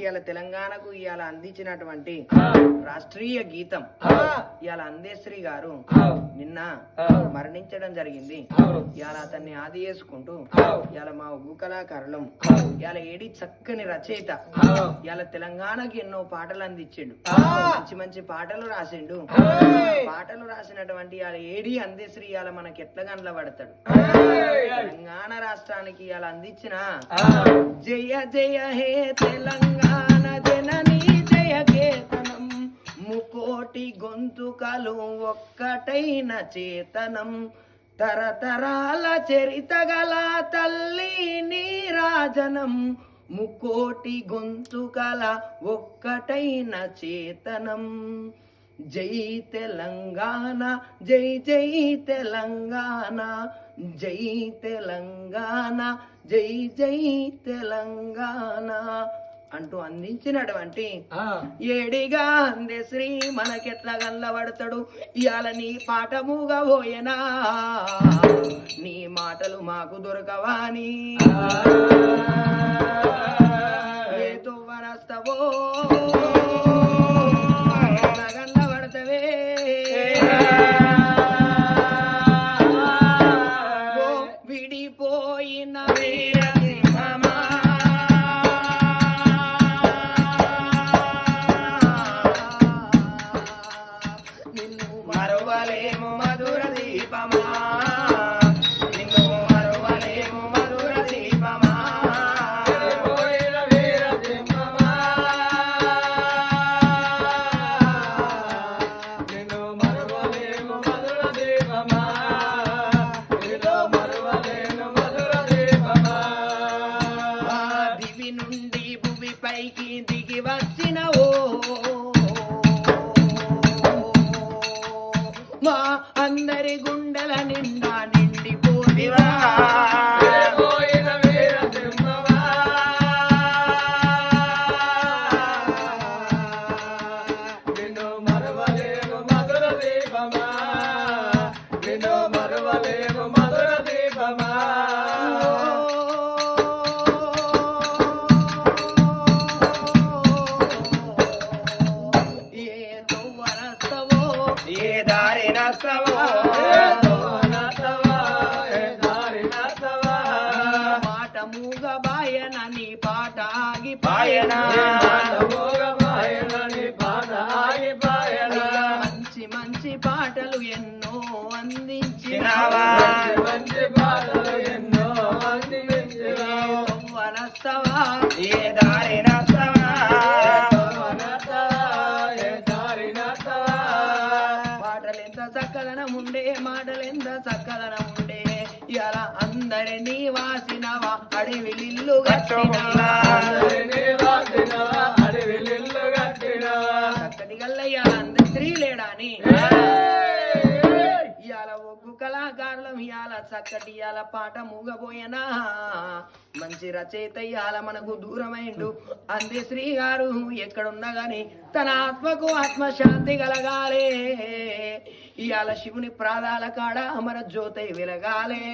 ఇవాళ తెలంగాణకు ఇవాళ అందించినటువంటి రాష్ట్రీయ గీతం ఇవాళ అందేశ్రీ గారు నిన్న మరణించడం జరిగింది. ఇవాళ అతన్ని ఆది చేసుకుంటూ ఇవాళ మా ఉగ్గు కళాకారులం ఇవాళ ఏడి చక్కని రచయిత ఇవాళ తెలంగాణకి ఎన్నో పాటలు అందించిండు. మంచి మంచి పాటలు రాసిండు. పాటలు రాసినటువంటి ఏడి అందేశ్రీ ఇవాళ మనకి ఎట్లా గంటల పడతాడు? తెలంగాణ రాష్ట్రానికి ఇవాళ అందించిన జయ జయ హే తెలంగాణ జనని జయ కేతనం. ముకోటి గొంతుకలు ఒక్కటైన చేతనం. తరతరాల చరిత గల తల్లి నీరాజనం. ముకోటి గొంతుకల ఒక్కటైన చేతనం. జై తెలంగాణ జై జై తెలంగాణ జై తెలంగాణ జై జై తెలంగాణ అంటూ అందించినటువంటి ఏడిగా అందే శ్రీ మనకెట్లా గల్లబడతాడు? ఇవాళ నీ పాట మూగబోయేనా నీ మాటలు మాకు దొరకవాని ఏ తువ్వనస్తవో বাবা మంచి మంచి పాటలు ఎన్నో అందించినావా దువ్వనస్తవా ఏ దారి నస్తవా పాటలెంత చక్కదనం ఉండే మాటలెంత చక్కదనం ఉండే ఇలా అందరినీ వాసినవా? అడవిలిల్లు గట్టినవా లేడాని ఇయాల ఒగ్గు కళాకారులం ఇయాల చక్కటి ఇయాల పాట మూగబోయేనా? మంచి రచయిత ఇయాల మనకు దూరమైండు. అందే శ్రీ గారు ఎక్కడున్నా గాని తన ఆత్మకు ఆత్మశాంతి కలగాలే. ఇయాల శివుని ప్రాదాల కాడ అమర జ్యోతి వెలగాలే.